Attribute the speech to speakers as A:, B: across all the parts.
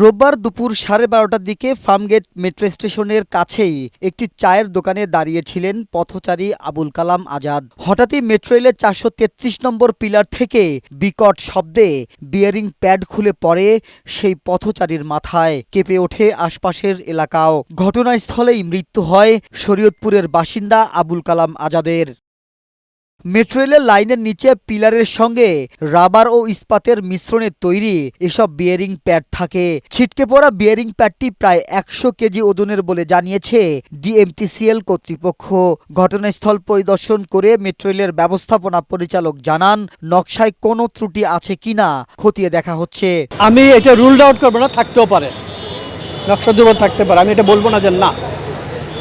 A: রোববার দুপুর সাড়ে বারোটার দিকে ফার্মগেট মেট্রো স্টেশনের কাছেই একটি চায়ের দোকানে দাঁড়িয়েছিলেন পথচারী আবুল কালাম আজাদ। হঠাৎই মেট্রো রেলের চারশো তেত্রিশ নম্বর পিলার থেকে বিকট শব্দে বিয়ারিং প্যাড খুলে পড়ে সেই পথচারীর মাথায়। কেঁপে ওঠে আশপাশের এলাকাও। ঘটনাস্থলেই মৃত্যু হয় শরীয়তপুরের বাসিন্দা আবুল কালাম আজাদের। মেট্রো রেলের লাইনের নিচে পিলারের সঙ্গে রাবার ও ইস্পাতের মিশ্রণে তৈরি এসব বিয়ারিং প্যাড থাকে। ছিটকে পড়া বিয়ারিং প্যাডটি প্রায় একশো কেজি ওজনের বলে জানিয়েছে ডিএমটিসিএল কর্তৃপক্ষ। ঘটনাস্থল পরিদর্শন করে মেট্রো রেলের ব্যবস্থাপনা পরিচালক জানান, নকশায় কোনো ত্রুটি আছে কিনা খতিয়ে দেখা হচ্ছে।
B: আমি এটা রুলড আউট করব না, থাকতেও পারে। নকশা দুর্বল থাকতে পারে, আমি এটা বলব না যে না,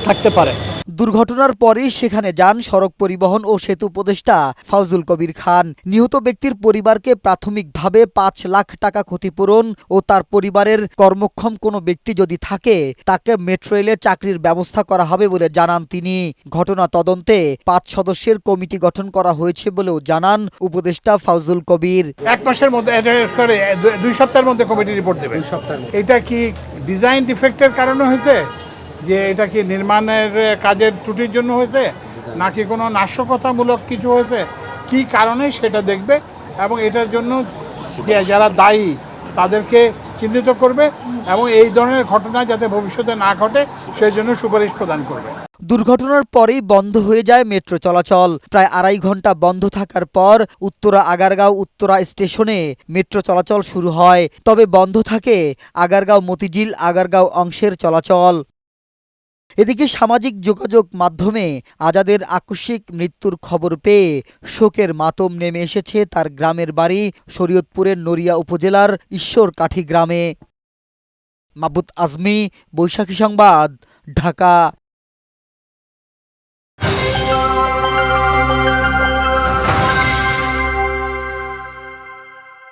B: থাকতে পারে।
A: দুর্ঘটনার পরেই সেখানে যান সড়ক পরিবহন ও সেতু উপদেষ্টা ফাউজুল কবির খান। নিহত ব্যক্তির পরিবারকে প্রাথমিকভাবে পাঁচ লাখ টাকা ক্ষতিপূরণ ও তার পরিবারের কর্মক্ষম কোনো ব্যক্তি যদি থাকে তাকে মেট্রো রেলে চাকরির ব্যবস্থা করা হবে বলে জানান তিনি। ঘটনা তদন্তে পাঁচ সদস্যের কমিটি গঠন করা হয়েছে বলেও জানান উপদেষ্টা ফাউজুল কবির।
C: এক মাসের মধ্যে দুই সপ্তাহের মধ্যে কমিটি রিপোর্ট দেবে। এটা কি ডিজাইন ডিফেক্টের কারণে হয়েছে? যে এটা কি নির্মাণের কাজের ত্রুটির জন্য হয়েছে? নাকি কোনো নাশকতামূলক কিছু হয়েছে? কি কারণে সেটা দেখবে এবং এটার জন্য যারা দায়ী তাদেরকে চিহ্নিত করবে এবং এই ধরনের ঘটনা যাতে ভবিষ্যতে না ঘটে, সেই জন্য সুপারিশ প্রদান করবে।
A: দুর্ঘটনার পরেই বন্ধ হয়ে যায় মেট্রো চলাচল। প্রায় আড়াই ঘণ্টা বন্ধ থাকার পর উত্তরা আগারগাঁও উত্তরা স্টেশনে মেট্রো চলাচল শুরু হয়। তবে বন্ধ থাকে আগারগাঁও মতিঝিল আগারগাঁও অংশের চলাচল। এদিকে সামাজিক যোগাযোগ মাধ্যমে আজাদের আকস্মিক মৃত্যুর খবর পেয়ে শোকের মাতম নেমে এসেছে তার গ্রামের বাড়ি শরীয়তপুরের নড়িয়া উপজেলার ঈশ্বর কাঠি গ্রামে। মাবুত আজমি, বৈশাখী সংবাদ, ঢাকা।